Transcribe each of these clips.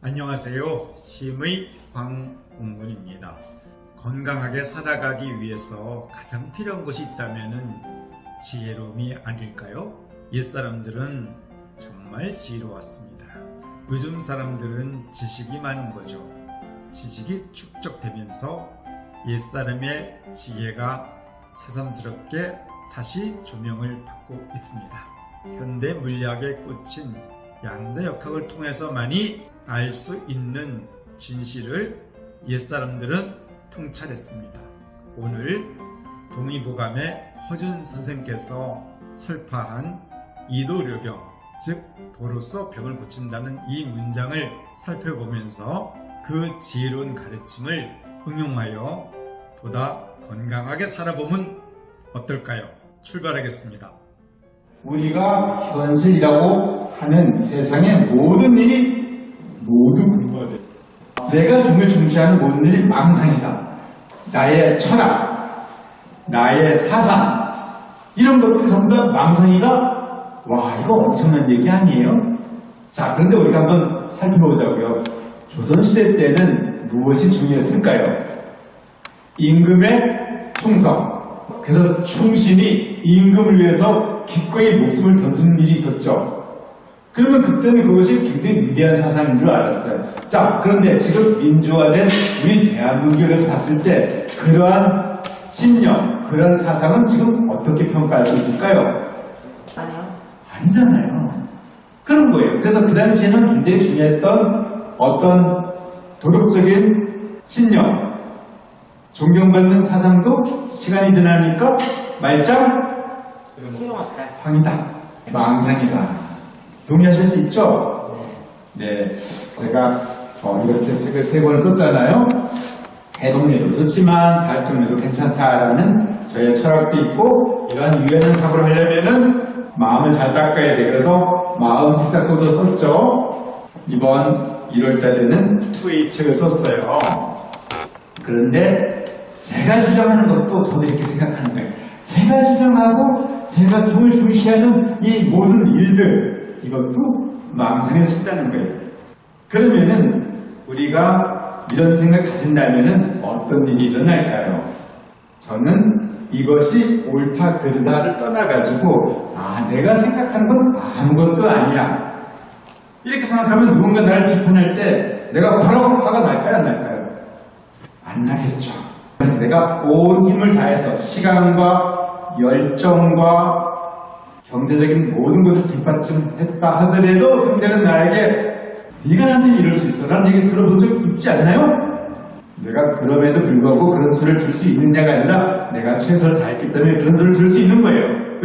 안녕하세요. 심의 황웅군입니다. 건강하게 살아가기 위해서 가장 필요한 것이 있다면 지혜로움이 아닐까요? 옛사람들은 정말 지혜로웠습니다. 요즘 사람들은 지식이 많은 거죠. 지식이 축적되면서 옛사람의 지혜가 새삼스럽게 다시 조명을 받고 있습니다. 현대 물리학에 꽂힌 양자 역학을 통해서만이 알 수 있는 진실을 옛사람들은 통찰했습니다. 오늘 동의보감의 허준 선생께서 설파한 이도료병, 즉 도로서 병을 고친다는 이 문장을 살펴보면서 그 지혜로운 가르침을 응용하여 보다 건강하게 살아보면 어떨까요? 출발하겠습니다. 우리가 현실이라고 하는 세상의 모든 일이 모두 불과돼. 내가 중을 중시하는 모든 일이 망상이다. 나의 철학, 나의 사상, 이런 것들이 전부 다 망상이다? 와, 이거 엄청난 얘기 아니에요? 자, 그런데 우리가 한번 살펴보자고요. 조선시대 때는 무엇이 중요했을까요? 임금의 충성. 그래서 충신이 임금을 위해서 기꺼이 목숨을 던지는 일이 있었죠. 그러면 그때는 그것이 굉장히 위대한 사상인 줄 알았어요. 자, 그런데 지금 민주화된 우리 대한민국에서 봤을 때 그러한 신념, 그러한 사상은 지금 어떻게 평가할 수 있을까요? 아니요. 아니잖아요. 그런 거예요. 그래서 그 당시에는 굉장히 중요했던 어떤 도덕적인 신념, 존경받는 사상도 시간이 지나니까 말짱. 황이다. 망상이다. 동의하실 수 있죠? 네. 제가 어, 이렇게 책을 세 권을 썼잖아요. 해동력도 좋지만 발동력도 괜찮다라는 저의 철학도 있고 이러한 유연한 사고를 하려면은 마음을 잘 닦아야 돼. 그래서 마음 세탁소도 썼죠. 이번 1월달에는 2A 책을 썼어요. 그런데 제가 주장하는 것도 저도 이렇게 생각하는 거예요. 제가 주장하고 제가 중을 중시하는 이 모든 일들 이것도 망상에 속다는 거예요. 그러면은 우리가 이런 생각 가진다면은 어떤 일이 일어날까요? 저는 이것이 옳다 그르다를 떠나가지고 아 내가 생각하는 건 아무것도 아니야 이렇게 생각하면 누군가 나를 비판할 때 내가 바로 화가 날까요 안 날까요? 안 나겠죠. 그래서 내가 온 힘을 다해서 시간과 열정과 경제적인 모든 것을 뒷받침했다 하더라도 상대는 나에게 네가 나한테 이럴 수 있어. 라는 얘기 들어본 적 있지 않나요? 내가 그럼에도 불구하고 그런 소리를 들 수 있느냐가 아니라 내가 최선을 다했기 때문에 그런 소리를 들을 수 있는 거예요.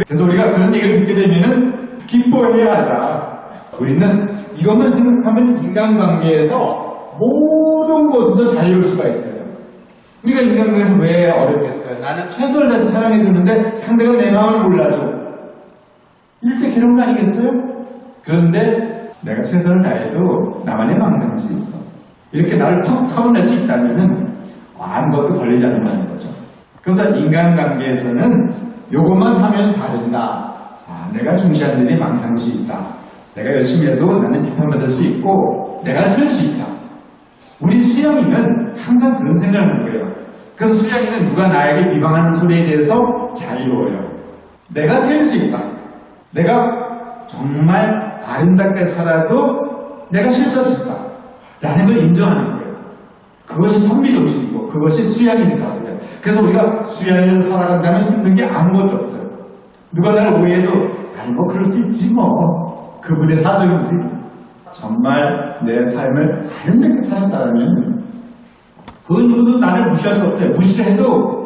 그래서 우리가 그런 얘기를 듣게 되면은 기뻐해야 하자. 우리는 이것만 생각하면 인간관계에서 모든 것에서 자유로울 수가 있어요. 우리가 인간관계에서 왜 어렵겠어요? 나는 최선을 다해서 사랑해줬는데 상대가 내 마음을 몰라줘. 때 괴로운 거 아니겠어요? 그런데 내가 최선을 다해도 나만의 망상일 수 있어. 이렇게 나를 툭 타고낼 수 있다면은 아무것도 걸리지 않는다는 거죠. 그래서 인간관계에서는 요것만 하면 다른다. 아, 내가 중시하는 일이 망상일 수 있다. 내가 열심히 해도 나는 비판받을 수 있고 내가 틀릴 수 있다. 우리 수영이는 항상 그런 생각을 하는 거예요. 그래서 수영이는 누가 나에게 비방하는 소리에 대해서 자유로워요. 내가 틀릴 수 있다. 내가 정말 아름답게 살아도 내가 있다. 라는 걸 인정하는 거예요. 그것이 선비정신이고 그것이 수양인 자세예요. 그래서 우리가 수양인 살아간다면 힘든 게 아무것도 없어요. 누가 나를 오해해도 아니 뭐 그럴 수 있지 뭐. 그분의 사정이지. 정말 내 삶을 아름답게 살았다면 그 누구도 나를 무시할 수 없어요. 무시를 해도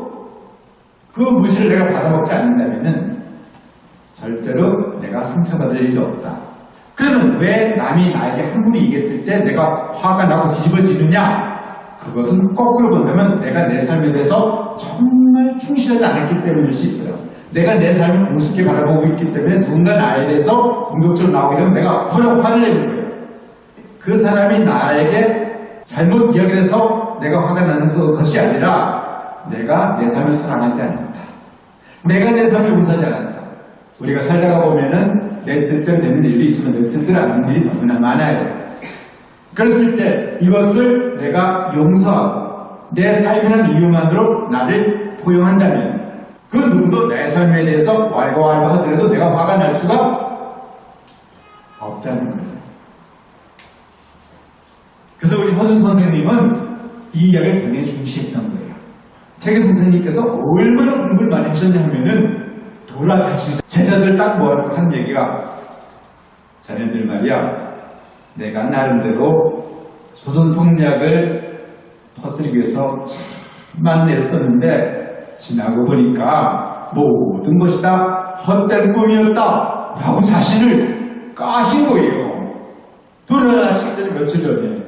그 무시를 내가 받아먹지 않는다면은 절대로 내가 상처받을 일이 없다. 그러면 왜 남이 나에게 함부로 얘기했을 때 내가 화가 나고 뒤집어지느냐? 그것은 거꾸로 본다면 내가 내 삶에 대해서 정말 충실하지 않았기 때문일 수 있어요. 내가 내 삶을 우습게 바라보고 있기 때문에 누군가 나에 대해서 공격적으로 나오게 되면 내가 버려 화를 내는 거예요. 그 사람이 나에게 잘못 이야기를 해서 내가 화가 나는 그것이 아니라 내가 내 삶을 사랑하지 않는다. 내가 내 삶을 용서하지 않는다. 우리가 살다가 보면은 내 뜻대로 되는 일도 있지만 내 뜻대로 안 되는 일이 너무나 많아요. 그랬을 때 이것을 내가 용서하고 내 삶이라는 이유만으로 나를 포용한다면 그 누구도 내 삶에 대해서 왈가왈부 하더라도 내가 화가 날 수가 없다는 거예요. 그래서 우리 허준 선생님은 이 이야기를 굉장히 중시했던 거예요. 태계 선생님께서 얼마나 공부를 많이 하셨냐 하면은 돌아가시 제자들 딱 모아놓고 한 얘기가 자네들 말이야. 내가 나름대로 조선 성리학을 퍼뜨리기 위해서 참만 애를 썼는데 지나고 보니까 모든 것이 다. 헛된 꿈이었다. 라고 자신을 까신 거예요. 돌아가시기 전에 며칠 전에.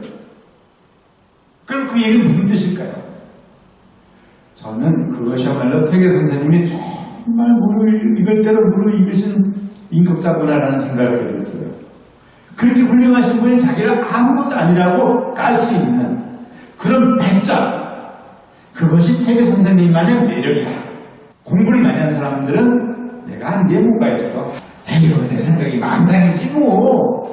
그럼 그 얘기는 무슨 뜻일까요? 저는 그것이야말로 태계 선생님이 정말 무르 익을 대로 무르 익으신 인격자구나라는 생각을 됐어요. 그렇게 훌륭하신 분이 자기를 아무것도 아니라고 깔 수 있는 그런 배짱 그것이 태계 선생님만의 매력이다. 공부를 많이 한 사람들은 내가 한게 뭐가 있어. 에휴 내 생각이 망상이지 뭐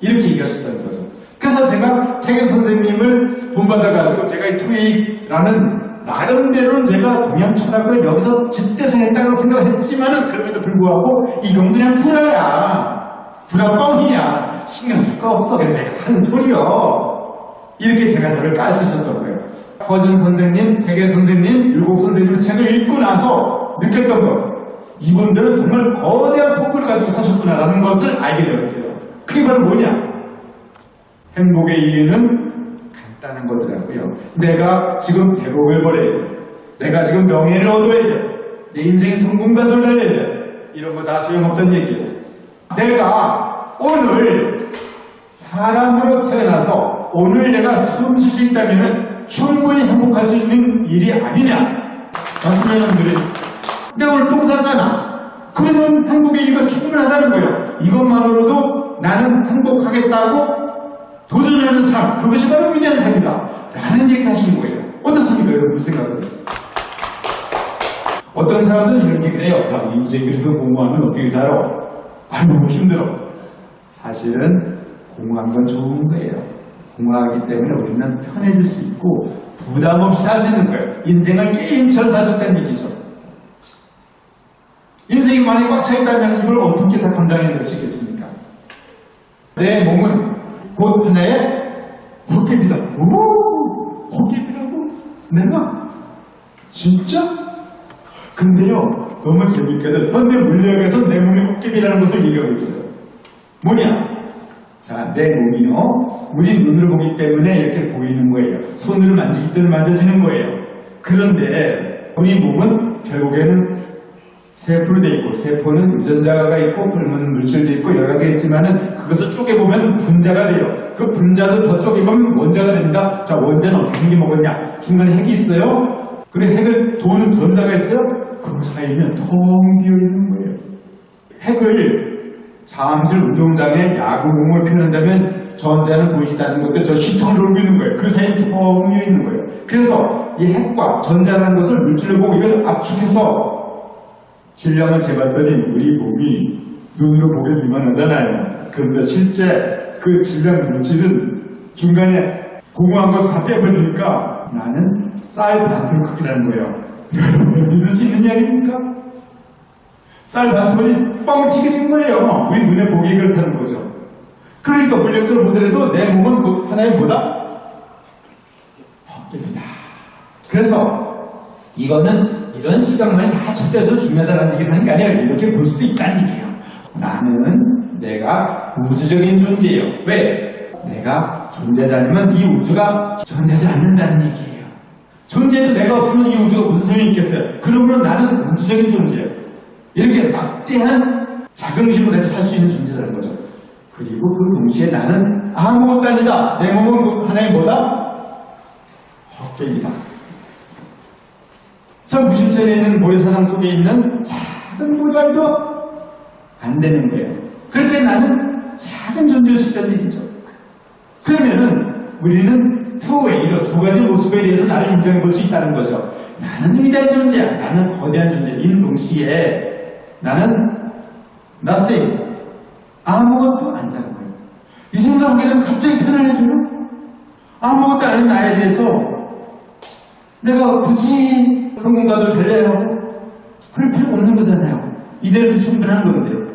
이렇게 얘기하셨다는 거죠. 그래서 제가 태계 선생님을 본받아가지고 제가 이 투익이라는 나름대로는 제가 동양 철학을 여기서 집대서 했다고 생각했지만은 그럼에도 불구하고 이건 그냥 불화야. 불화 뻥이야. 신경 쓸 거 없어. 그냥 내가 소리요. 이렇게 제가 저를 깔쓰셨던 거예요. 허준 선생님, 태계 선생님, 율곡 선생님의 책을 읽고 나서 느꼈던 거. 이분들은 정말 거대한 폭을 가지고 사셨구나라는 것을 알게 되었어요. 그게 바로 뭐냐? 행복의 이유는 간단한 거더라고요. 내가 지금 대복을 벌여야 돼. 내가 지금 명예를 얻어야 돼. 내 인생의 성공과 놀라야 돼. 이런 거 다 소용없던 얘기예요. 내가 오늘 사람으로 태어나서 오늘 내가 숨 쉴 수 있다면 충분히 행복할 수 있는 일이 아니냐. 맞습니다, 여러분들이. 내가 오늘 똥 쌌잖아. 그러면 행복의 이유가 충분하다는 거예요. 이것만으로도 나는 행복하겠다고 도전하는 삶, 그것이 바로 위대한 삶이다. 라는 얘기를 하시는 거예요. 어떻습니까, 여러분 생각은? 어떤 사람들은 이런 얘기를 해요. 야, 인생 이렇게 공부하면 어떻게 살아? 아, 너무 힘들어. 사실은 공부한 건 좋은 거예요. 공부하기 때문에 우리는 편해질 수 있고 부담 없이 있는 거예요. 인생을 게임처럼 살 수 있다는 얘기죠. 인생이 많이 꽉 차 있다면 이걸 어떻게 다 감당해낼 수 있겠습니까? 내 몸은 곧 하나의 헛개비다. 오, 헛개비라고? 내가? 진짜? 근데요, 너무 재밌게도 현대 물리학에서 내 몸이 헛개비라는 것을 얘기하고 있어요. 뭐냐? 자, 내 몸이요. 우리 눈으로 보기 때문에 이렇게 보이는 거예요. 손으로 만지기 때문에 만져지는 거예요. 그런데 우리 몸은 결국에는 세포로 되어 있고 세포는 유전자가 있고 굶은 물질도 있고 여러 가지가 있지만은 그것을 쪼개보면 분자가 돼요. 그 분자도 더 쪼개보면 원자가 됩니다. 자 원자는 어떻게 생긴 거겠냐? 중간에 핵이 있어요. 그리고 핵을 도는 전자가 있어요. 그 사이면 텅 비어 있는 거예요. 핵을 잠실 운동장에 야구공을 피는다면 전자는 않는 것들 저 시청을 돌고 있는 거예요. 그 사이에 텅 비어 있는 거예요. 그래서 이 핵과 전자라는 것을 물질로 보고 이걸 압축해서 질량을 재봤더니 우리 몸이 눈으로 보기엔 이만하잖아요. 그런데 실제 그 질량 물질은 중간에 공허한 것을 다 빼버리니까 나는 쌀 반톨 크기라는 거예요. 여러분 믿을 수 있는 이야기입니까? 쌀 반톨이 뻥튀기진 거예요. 우리 눈에 보기 그렇다는 거죠. 그러니까 물력적으로 보더라도 내 몸은 그 하나의 뭐다? 헛개입니다. 그래서 이거는 이런 시각만이 다 절대적으로 중요하다는 얘기를 하는 게 아니라 이렇게 볼 수도 있다는 얘기예요. 나는 내가 우주적인 존재예요. 왜? 내가 존재자면 이 우주가 존재하지 않는다는 얘기예요. 존재도 내가 없으면 이 우주가 무슨 소용이 있겠어요? 그러므로 나는 우주적인 존재예요. 이렇게 막대한 자긍심을 가지고 살 수 있는 존재라는 거죠. 그리고 그 동시에 나는 아무것도 아니다. 내 몸은 하나의 뭐다? 헛개입니다. 저 무심천에 있는 모래사장 속에 있는 작은 모달도 안 되는 거예요. 그렇게 나는 작은 수 있다는 얘기죠. 그러면은 우리는 투웨이로 두 가지 모습에 대해서 나를 인정해 볼 수 있다는 거죠. 나는 위대한 존재야. 나는 거대한 존재인 동시에 나는 nothing. 아무것도 아니다는 거예요. 이 생각하게 되면 갑자기 편안해져요. 아무것도 아닌 나에 대해서 내가 굳이 성공가도 될래요? 그럴 필요 없는 거잖아요. 이대로도 충분한 건데.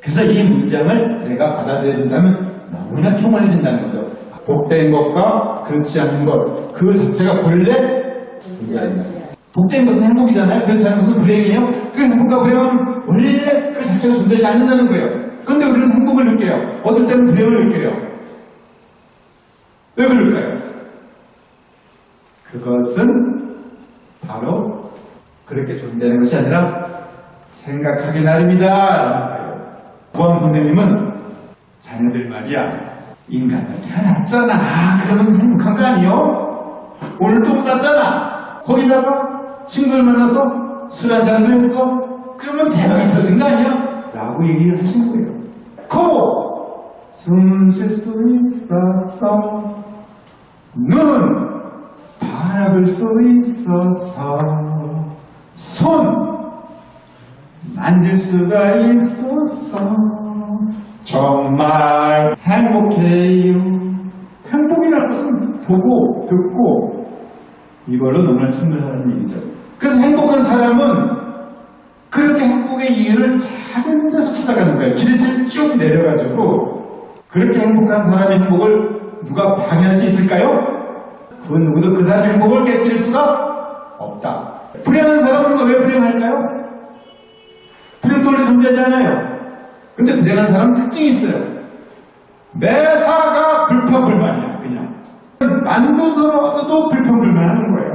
그래서 이 문장을 내가 받아들인다면 너무나 평안해진다는 거죠. 복된 것과 그렇지 않은 것, 그 자체가 본래 아니다. 복된 것은 행복이잖아요. 그렇지 않은 것은 불행이에요. 그 행복과 불행은 원래 그 자체가 존재하지 않는다는 거예요. 그런데 우리는 행복을 느껴요. 어떨 때는 불행을 느껴요. 왜 그럴까요? 그것은 바로 그렇게 존재하는 것이 아니라 생각하기 나름이다. 구왕 선생님은 자녀들 말이야 인간을 태어났잖아. 그러면 행복한 거 아니요? 오늘 똥 쌌잖아. 거기다가 친구들 만나서 술 한잔도 했어. 그러면 대박이 터진 거 아니야? 라고 얘기를 하신 거예요. 코! 숨쉴 수 있었어. 눈! 바라볼 수 있어서. 손! 만질 수가 있어서. 정말 행복해요. 행복이라는 것은 보고, 듣고, 이걸로 너무나 충분하다는 얘기죠. 그래서 행복한 사람은 그렇게 행복의 이유를 작은 데서 찾아가는 거예요. 기대치를 쭉 내려가지고 그렇게 행복한 사람의 행복을 누가 방해할 수 있을까요? 그 누구도 그 사람의 행복을 깨뜨릴 수가 없다. 불행한 사람은 왜 불행할까요? 불행도 원래 존재하지 않아요. 근데 불행한 사람은 특징이 있어요. 매사가 불평불만이야, 그냥. 만두서도 불평불만 하는 거예요.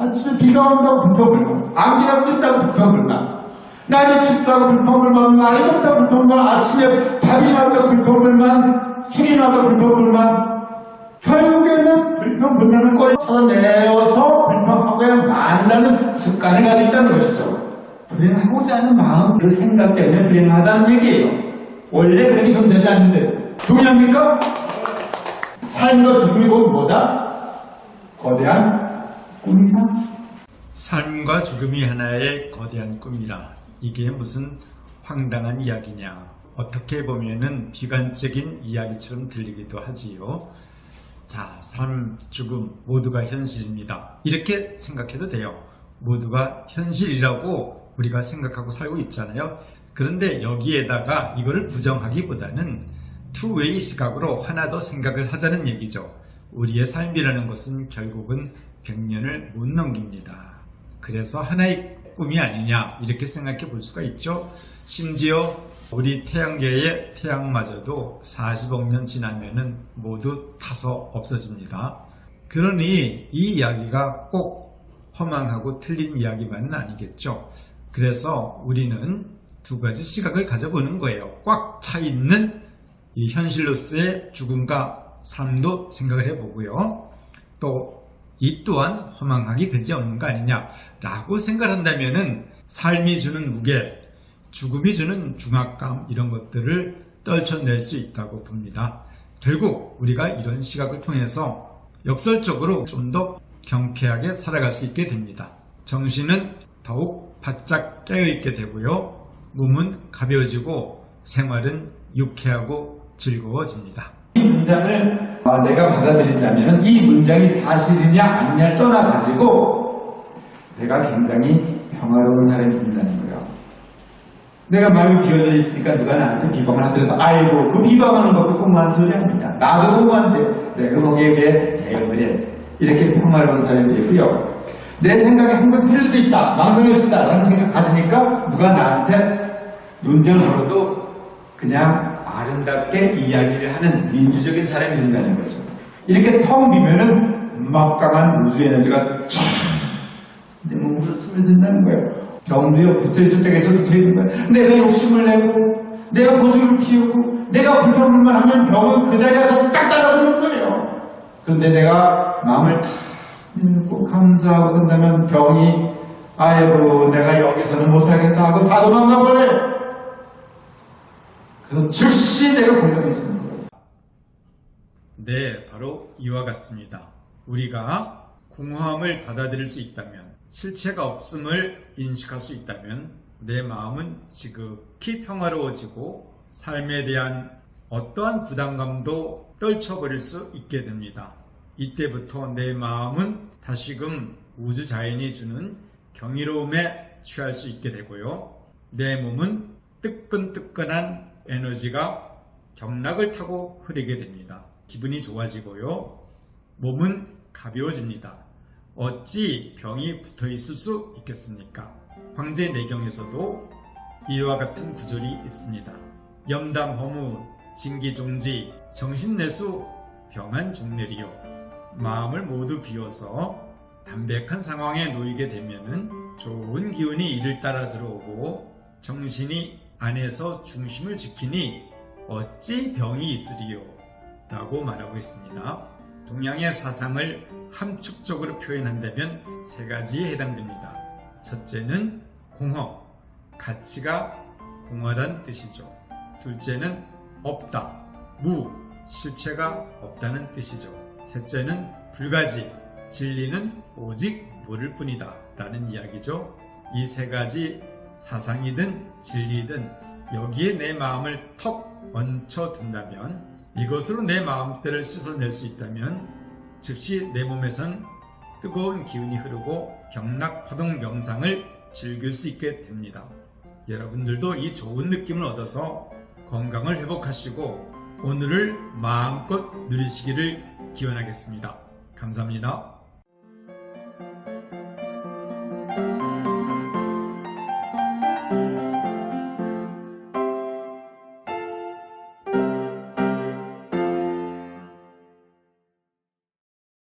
아침에 비가 온다고 불평불만. 안개가 낀다고 불평불만. 날이 춥다고 불평불만. 날이 덥다고 불평불만. 아침에 밤이 난다고 불평불만. 추위 나다고 불평불만. 결국에는 불평불만을 찾아내어서 불평하고야 만다는 습관을 가지고 있다는 것이죠. 불행하고자 하는 마음, 그 생각 때문에 불행하다는 얘기예요. 원래 그렇게 존재하지 않는데. 동의합니까? 삶과 죽음이 곧 뭐다? 거대한 꿈이다. 삶과 죽음이 하나의 거대한 꿈이라 이게 무슨 황당한 이야기냐 어떻게 보면은 비관적인 이야기처럼 들리기도 하지요 자 삶 죽음 모두가 현실입니다 이렇게 생각해도 돼요 모두가 현실이라고 우리가 생각하고 살고 있잖아요 그런데 여기에다가 이거를 부정하기보다는 투웨이 시각으로 하나 더 생각을 하자는 얘기죠 우리의 삶이라는 것은 결국은 100년을 못 넘깁니다. 그래서 하나의 꿈이 아니냐 이렇게 생각해 볼 수가 있죠. 심지어 우리 태양계의 태양마저도 40억 년 지나면은 모두 타서 없어집니다. 그러니 이 이야기가 꼭 허망하고 틀린 이야기만은 아니겠죠. 그래서 우리는 두 가지 시각을 가져보는 거예요. 꽉 차 있는 이 현실로서의 죽음과 삶도 생각을 해보고요. 또 이 또한 허망하기 그지없는 거 아니냐라고 생각한다면은 삶이 주는 무게, 죽음이 주는 중압감 이런 것들을 떨쳐낼 수 있다고 봅니다. 결국 우리가 이런 시각을 통해서 역설적으로 좀 더 경쾌하게 살아갈 수 있게 됩니다. 정신은 더욱 바짝 깨어있게 되고요. 몸은 가벼워지고 생활은 유쾌하고 즐거워집니다. 이 문장을 아, 내가 받아들인다면 이 문장이 사실이냐 아니냐를 떠나가지고 내가 굉장히 평화로운 사람이 된다는 거예요. 내가 마음이 비워져 있으니까 누가 나한테 비방을 하더라도 아이고 그 비방하는 것도 공무한 소리 아닙니다. 나도 공무한데 내가 거기에 비해 내가 그래 이렇게 사람이 되고요. 내 생각이 항상 틀릴 수 있다, 망설일 수 있다 라는 생각 가지니까 누가 나한테 논쟁을 걸어도 그냥 아름답게 이야기를 하는 민주적인 사람이 된다는 거죠. 이렇게 텅 비면은 막강한 우주 에너지가 쫙내 몸으로 스며든다는 거예요. 병도요 붙어있을 때에서도 되는 거예요. 내가 욕심을 내고 내가 고집을 피우고 내가 불평불만 하면 병은 그 자리에서 딱 따라오는 거예요. 그런데 내가 마음을 다 읽고 감사하고 산다면 병이 아이고 내가 여기서는 못 살겠다 하고 다 도망가 버려요. 그래서 즉시 내가 건강해지는 거예요. 네, 바로 이와 같습니다. 우리가 공허함을 받아들일 수 있다면, 실체가 없음을 인식할 수 있다면, 내 마음은 지극히 평화로워지고, 삶에 대한 어떠한 부담감도 떨쳐버릴 수 있게 됩니다. 이때부터 내 마음은 다시금 우주 자연이 주는 경이로움에 취할 수 있게 되고요. 내 몸은 뜨끈뜨끈한 에너지가 경락을 타고 흐르게 됩니다. 기분이 좋아지고요. 몸은 가벼워집니다. 어찌 병이 붙어 있을 수 있겠습니까? 황제 내경에서도 이와 같은 구절이 있습니다. 염담 허무 진기 종지 정신내수 병한 종내리요 마음을 모두 비워서 담백한 상황에 놓이게 되면은 좋은 기운이 이를 따라 들어오고 정신이 안에서 중심을 지키니 어찌 병이 있으리요 라고 말하고 있습니다. 동양의 사상을 함축적으로 표현한다면 세 가지에 해당됩니다. 첫째는 공허, 가치가 공허란 뜻이죠. 둘째는 없다, 무, 실체가 없다는 뜻이죠. 셋째는 불가지, 진리는 오직 모를 뿐이다 라는 이야기죠. 이 세 가지 사상이든 진리든 여기에 내 마음을 턱 얹혀둔다면 이것으로 내 마음대를 씻어낼 수 있다면 즉시 내 몸에선 뜨거운 기운이 흐르고 경락 파동 명상을 즐길 수 있게 됩니다. 여러분들도 이 좋은 느낌을 얻어서 건강을 회복하시고 오늘을 마음껏 누리시기를 기원하겠습니다. 감사합니다.